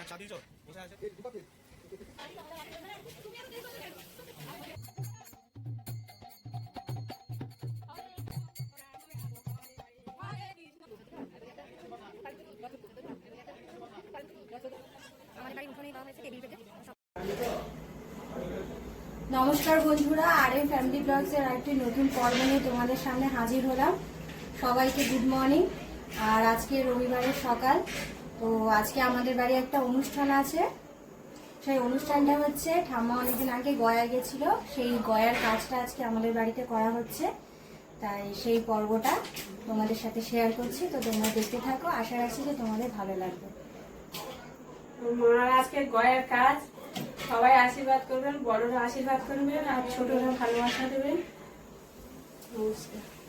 আছে। নমস্কার বন্ধুরা আর এম ফ্যামিলি ব্লগস এর একটি নতুন পর্ব নিয়ে তোমাদের সামনে হাজির হলাম। সবাইকে গুড মর্নিং আর আজকে রবিবারের সকাল তো আজকে আমাদের বাড়ি একটা অনুষ্ঠান আছে। সেই অনুষ্ঠানটা হচ্ছে, ঠাম্মা অনেকদিন আগে গয়া গেছিল, সেই গয়ার কাজটা আজকে আমাদের বাড়িতে করা হচ্ছে। তাই সেই পর্বটা তোমাদের সাথে শেয়ার করছি, তো তোমরা দেখতে থাকো, আশা রাখছি যে তোমাদের ভালো লাগবে। মার আজকে গয়ের কাজ, সবাই আশীর্বাদ করবেন, বড়রা আশীর্বাদ করবেন, আর ছোটরা ভালোবাসা দেবেন। নমস্কার।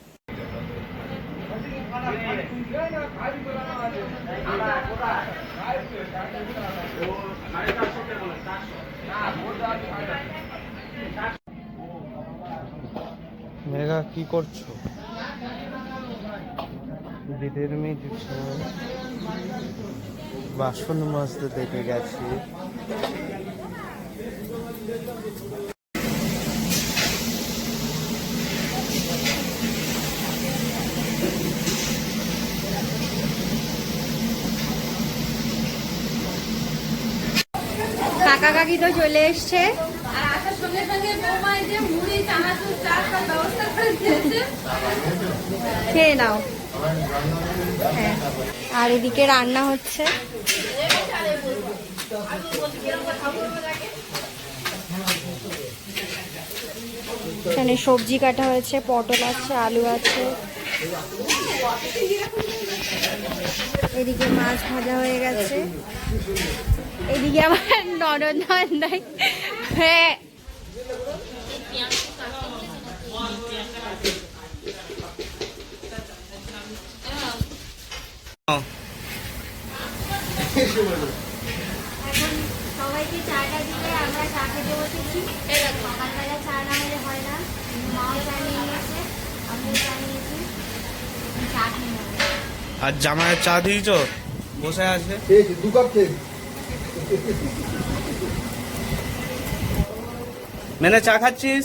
মেঘা কি করছ? বিদের মেয়ে বাসন মাজতে দেখে গেছি। তো চলে এসছে। আর আসার সঙ্গে সঙ্গে বৌমা যে মুড়ি চানাচুর চা সব ব্যবস্থা করে দিয়েছে। খেয়ে নাও। হ্যাঁ। আর এদিকে রান্না হচ্ছে। এখানে সবজি কাটা হয়েছে পটল আছে আলু আছে। এদিকে মাছ ভাজা হয়ে গেছে। এদিকে আমার ননদ নন্দাই। হ্যাঁ সবাইকে চাটা দিলে আমরা চা খেতে বসেছি। সকালবেলা চা না হলে হয় না। মাও চা নিয়ে গেছে আমিও চা নিয়েছি। চা খেয়ে আর জামাই চা দিয়েছ? বসে আছে? দু কাপ খেয়েছি মেনে চা খাচ্ছিস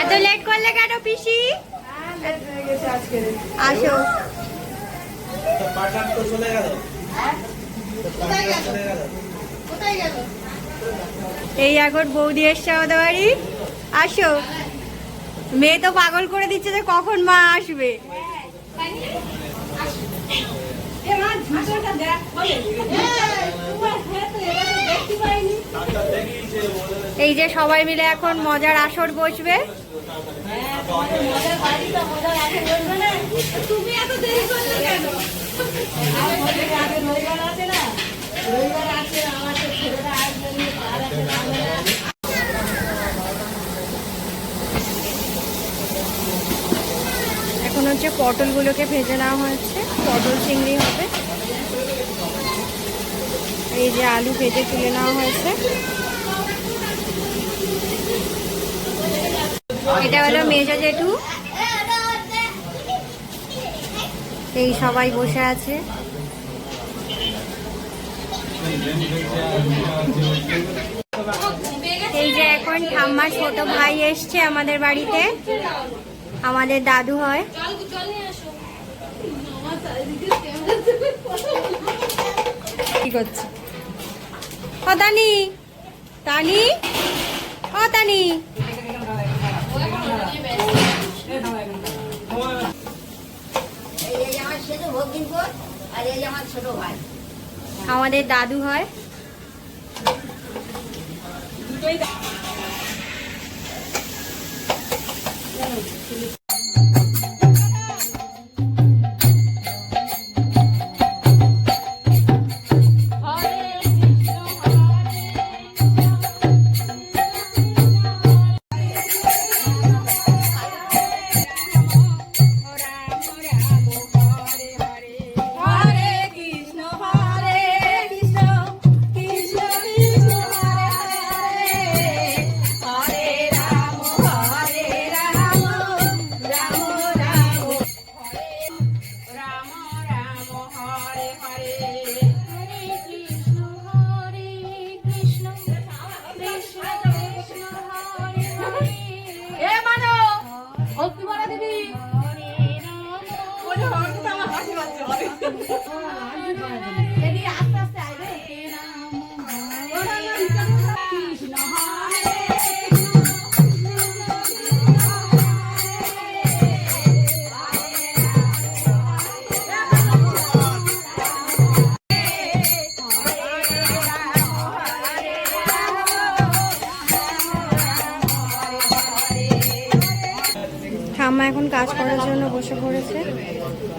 এত লেট করলে কেন পিসি? আসো। পাঠান তো চলে গেল? এই এখন বৌদি এসছে আমাদের বাড়ি। আসো। মেয়ে তো পাগল করে দিচ্ছে যে কখন মা আসবে। এই যে সবাই মিলে এখন মজার আসর বসবে তুমি এত দেরি করলে কেন রবিবার আছে না রবিবার আছে আমার তো ছেলেরা আসবে আর আছে এখন হচ্ছে পটলগুলোকে ভেজে নেওয়া হয়েছে। পটল চিংড়ি হবে। এই যে আলু ভেজে তুলে নেওয়া হয়েছে। এটা হলো মেজা জেঠু। এই সবাই বসে আছে। এই যে এখন ঠাম্মার ছোট ভাই এসছে আমাদের বাড়িতে। আমাদের দাদু হয়। কি করছে? ও তানি। তানি? ও তানি। আমাদের দাদু হয়। Oh, OK. ঠাম্মা এখন কাজ করার জন্য বসে পড়েছে।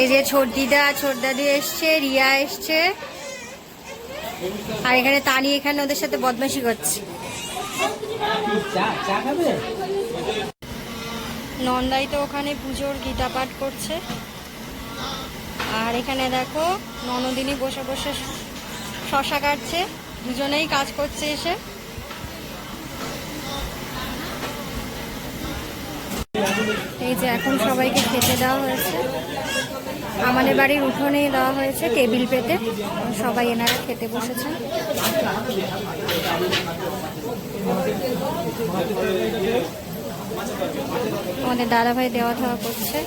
এই যে ছোট দিদা, ছোট দাদু এসছে, রিয়া এসছে। আর এখানে তানি এখানে ওদের সাথে বদমাশি করছে। নন্দাই তো ওখানে পুজোর গীতা পাঠ করছে। আর এখানে দেখো, ননদিনী বসে বসে শশা কাটছে। দুজনেই কাজ করছে এসে। এই যে এখন সবাইকে খেতে দেওয়া হয়েছে। আমাদের বাড়ির উঠোনেই দেওয়া হয়েছে, টেবিল পেতে। সবাই এনারা খেতে বসেছেন। আমাদের দাদা ভাই দেওয়া থাওয়া করছে।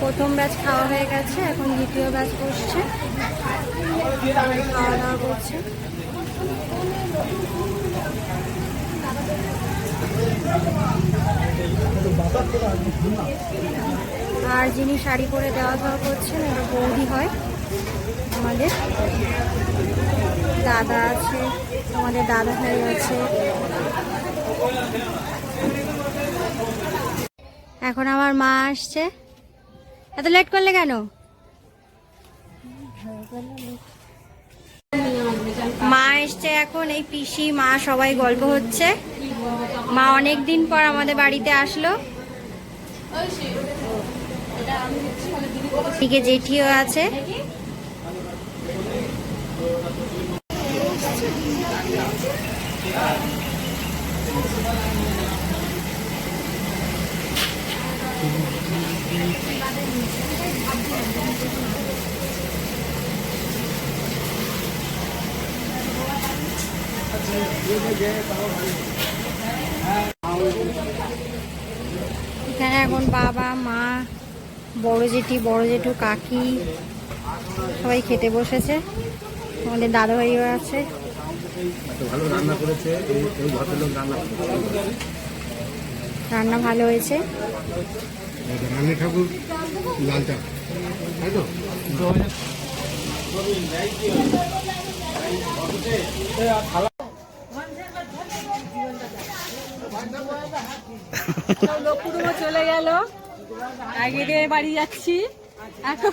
প্রথম ব্যাচ খাওয়া হয়ে গেছে, এখন দ্বিতীয় ব্যাচ বসছে। খাওয়া দাওয়া করছে। আর যিনি শাড়ি পরে দেওয়া দেওয়া করছেন এটা বৌদি হয় আমাদের। দাদা আছে, আমাদের দাদা ভাই আছে। এখন আমার মা আসছে। এত লেট করলে কেন? মা এসছে এখন, এই পিসি, মা সবাই গল্প হচ্ছে। মা অনেক দিন পর আমাদের বাড়িতে আসলো। দিকে জেঠিও আছে। এখানে এখন বাবা, মা, বড় জেঠি, বড় জেঠু, কাকি, সবাই খেতে বসেছে। আমাদের দাদা ভাইও আছে ভালো রান্না করেছে। রান্না ভালো হয়েছে। ঠাকুর লাল চা তাই তো? লোক চলে গেল। আগে বাড়ি যাচ্ছি। এখন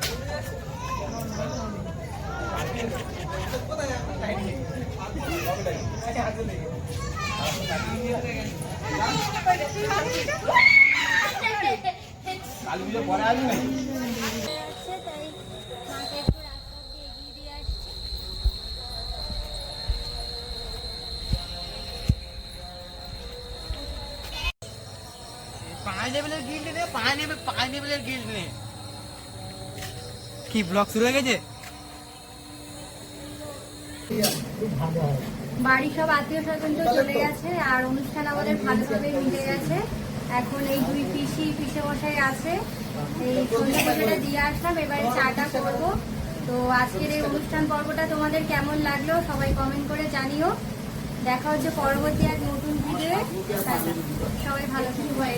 কি ব্লগ শুরু হয়ে গেছে? বাড়ি সব আত্মীয় স্বজন তো চলে গেছে, আর অনুষ্ঠান আমাদের ভালোভাবে মিটে গেছে। এখন এই দুই পিসি পিসে মশাই আছে। এই সন্ধ্যা পুজোটা দিয়ে আসলাম, এবারে চাটা করব। তো আজকের এই অনুষ্ঠান পর্বটা তোমাদের কেমন লাগল সবাই কমেন্ট করে জানিও। দেখা হচ্ছে পরবর্তী এক সবাই ভালো থাকবে